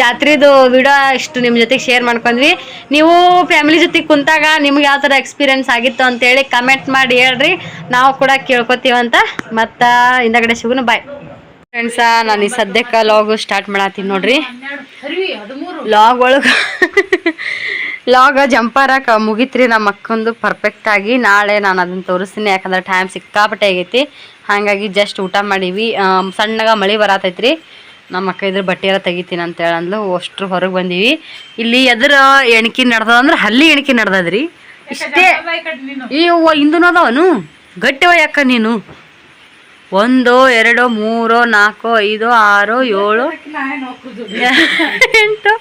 ಜಾತ್ರೆದು ವಿಡಿಯೋ ಇಷ್ಟು ನಿಮ್ಮ ಜೊತೆಗೆ ಶೇರ್ ಮಾಡ್ಕೊಂಡ್ವಿ. ನೀವು ಫ್ಯಾಮಿಲಿ ಜೊತೆ ಕುಂತಾಗ ನಿಮ್ಗೆ ಯಾವ ಥರ ಎಕ್ಸ್ಪೀರಿಯನ್ಸ್ ಆಗಿತ್ತು ಅಂತೇಳಿ ಕಮೆಂಟ್ ಮಾಡಿ ಹೇಳ್ರಿ. ನಾವು ಕೂಡ ಕೇಳ್ಕೊತೀವಂತ ಮತ್ತು ಹಿಂದಗಡೆ ಸಿಗುನು ಬಾಯ್ ಫ್ರೆಂಡ್ಸ ನಾನು ಈ ಸದ್ಯಕ್ಕೆ ಲಾಗು ಸ್ಟಾರ್ಟ್ ಮಾಡತ್ತೀನಿ ನೋಡ್ರಿ. ಲಾಗ್ ಒಳಗೆ [laughs] ಲಾಗ ಜಂಪರಾಕ ಮುಗಿತ್ರಿ ನಮ್ಮ ಅಕ್ಕಂದು ಪರ್ಫೆಕ್ಟ್ ಆಗಿ. ನಾಳೆ ನಾನು ಅದನ್ನ ತೋರಿಸ್ತೀನಿ ಯಾಕಂದ್ರೆ ಟೈಮ್ ಸಿಕ್ಕಾಪಟ್ಟೆ ಆಗೈತಿ. ಹಾಗಾಗಿ ಜಸ್ಟ್ ಊಟ ಮಾಡೀವಿ. ಸಣ್ಣಗ ಮಳೆ ಬರತೈತ್ರಿ. ನಮ್ಮ ಅಕ್ಕ ಇದ್ರ ಬಟ್ಟೆ ಎಲ್ಲ ತೆಗಿತೀನಿ ಅಂತ ಅಂದ್ಲು ಅಷ್ಟ್ರು ಹೊರಗೆ ಬಂದೀವಿ. ಇಲ್ಲಿ ಎದ್ರ ಎಣ್ಕಿ ನಡ್ದದ ಅಂದ್ರೆ ಹಲ್ಲಿ ಎಣ್ಕಿ ನಡ್ದದ್ರಿ. ಇಷ್ಟೇ. ಈ ಇಂದು ಅದಾವನು? ಗಟ್ಟಿವ ಯಾಕ ನೀನು. ಒಂದು ಎರಡು ಮೂರು ನಾಲ್ಕು ಐದು ಆರು ಏಳು ಎಂಟು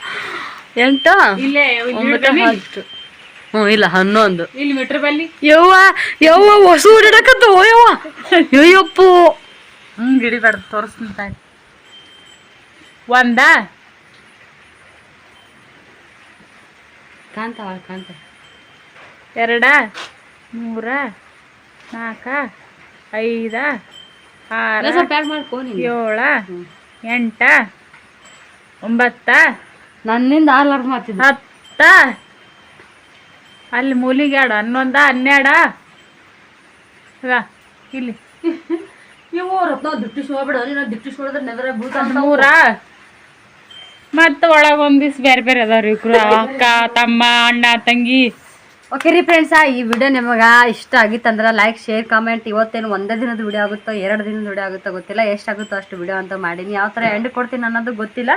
ಎಂಟು?
ಇಲ್ಲೇ
ಒಂಬತ್ತು ಹತ್ತು. ಹ್ಞೂ ಇಲ್ಲ ಹನ್ನೊಂದು.
ಇಲ್ಲಿ ಮೀಟರ್ ಬಲ್ಲಿ
ಯವ್ವ ಯವ್ವ ಹೊಸು ಹಿಡಕತ್ತು ಯವ್ವ ಅಯ್ಯಪ್ಪು
ಹ್ಮ್ ಹಿಡಿಬೇಡ ತೋರಿಸ್ತೀನಿ ತಾಯಿ. ಒಂದ?
ಕಾಂತ ಕಾಂತ
ಎರಡ? ಮೂರ? ನಾಲ್ಕ ಐದ? ಆರ? ಏಳ? ಎಂಟ? ಒಂಬತ್ತ?
ನನ್ನಿಂದ ಆಲರ್ ಮಾಡ್ತಿದ್ದೆ.
ಹತ್ತ. ಅಲ್ಲಿ ಮೂಲಿಗೆ ಎರಡು ಹನ್ನೊಂದ ಹನ್ನೆರಡ? ಇಲ್ಲಿ.
ಇವು ರತ್ನ ದಿಟ್ಟಿಸ್ ಹೋಗ್ಬಿಡ ನೀನು ದಿಟ್ಟಿಸ್ ಹೊಡೆದ್ರೆ ನೆದರ ಬೀಳ್ತಾವ
ಮೂರ ಮತ್ತು ಒಳಗೆ ಒಂದಿವ್ಸ ಬೇರೆ ಬೇರೆ ಅದಾವ್ರಿ ಇಬ್ರು ಅಕ್ಕ ತಮ್ಮ ಅಣ್ಣ ತಂಗಿ.
ಓಕೆ ರೀ ಫ್ರೆಂಡ್ಸ್ ಈ ವಿಡಿಯೋ ನಿಮಗೆ ಇಷ್ಟ ಆಗಿತ್ತಂದ್ರೆ ಲೈಕ್ ಶೇರ್ ಕಾಮೆಂಟ್ ಇವತ್ತೇನು ಒಂದೇ ದಿನದ ವಿಡಿಯೋ ಆಗುತ್ತೋ ಎರಡು ದಿನದ ವಿಡಿಯೋ ಆಗುತ್ತೋ ಗೊತ್ತಿಲ್ಲ ಎಷ್ಟಾಗುತ್ತೋ ಅಷ್ಟು ವಿಡಿಯೋ ಅಂತ ಮಾಡೀನಿ. ಯಾವ ಥರ ಎಂಡ್ ಕೊಡ್ತೀನಿ ಅನ್ನೋದು ಗೊತ್ತಿಲ್ಲ.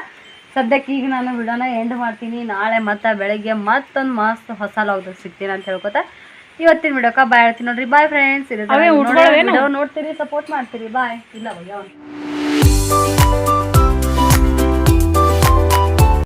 ಸದ್ಯಕ್ಕೆ ಈಗ ನಾನು ವಿಡಿಯೋನ ಎಂಡ್ ಮಾಡ್ತೀನಿ. ನಾಳೆ ಮತ್ತೆ ಬೆಳಗ್ಗೆ ಮತ್ತೊಂದು ಮಸ್ತ್ ಹೊಸ ಲಾಗ್ದಾಗ ಸಿಗ್ತೀನಿ ಅಂತ ಹೇಳ್ಕೊತಾ. ಇವತ್ತಿನ ವಿಡಿಯೋಕ ಬಾಯ್ ಹೇಳ್ತೀನಿ ನೋಡ್ರಿ. ಬಾಯ್ ಫ್ರೆಂಡ್ಸ್ ಇರೋದು ನೋಡ್ತೀರಿ ಸಪೋರ್ಟ್ ಮಾಡ್ತೀರಿ. ಬಾಯ್ ಇಲ್ಲ